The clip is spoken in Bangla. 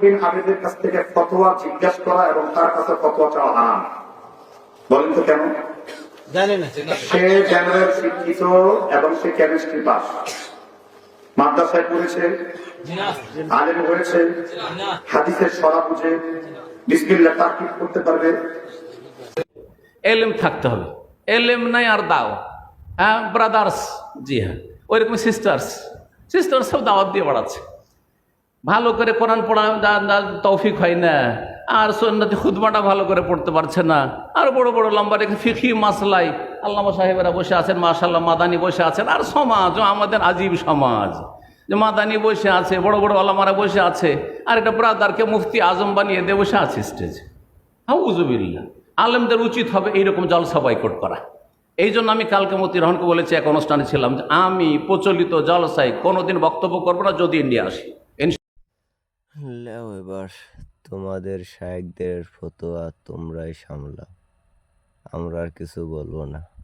বিন আবেদের কাছ থেকে ফতোয়া জিজ্ঞাসা করা এবং তার কাছে ফতোয়া চাওয়া হারাম। বলেন তো কেন? জানি সে জেনারেল শিক্ষিত এবং সে কেমিস্ট্রি পাস। মাদ্রাসায় পড়েছে আলেম হয়েছে হাদিসের সরা বুঝে করতে পারবে। থাকতে হবে। এলেম নাই আর দাও। হ্যাঁ ব্রাদার্স জি হ্যাঁ। ওইরকম সিস্টার্স সিস্টার্স সব দাওয়াত দিয়ে বাড়াচ্ছে। ভালো করে কোরআন পড়া তৌফিক হয় না। আর সন্ন্যতি খুদমাটা ভালো করে পড়তে পারছে না। আর বড় বড় লম্বা রেখে ফিখি মাসলাই। আল্লামা সাহেবেরা বসে আছেন মাশাল্লাহ মাদানি বসে আছেন। আর সমাজ আমাদের আজীব সমাজ। যে মাদানি বসে আছে, বড় বড় আল্লামারা বসে আছে। আর একটা ব্রাদারকে মুফতি আজম বানিয়ে দিয়ে বসে আছে স্টেজে হাউজুবিল্লা আলেমদের উচিত হবে এইরকম জলসা বয়কট করা। এই জন্য আমি কালকে মতি রহনকে বলেছি, এক অনুষ্ঠানে ছিলাম যে আমি প্রচলিত জলসায় কোনোদিন বক্তব্য করব না, যদি ইন্ডিয়া আসি। নাও এবার তোমাদের শায়েকদের ফতোয়া তোমরাই সামলাও। আমরা আর কিছু বলব না।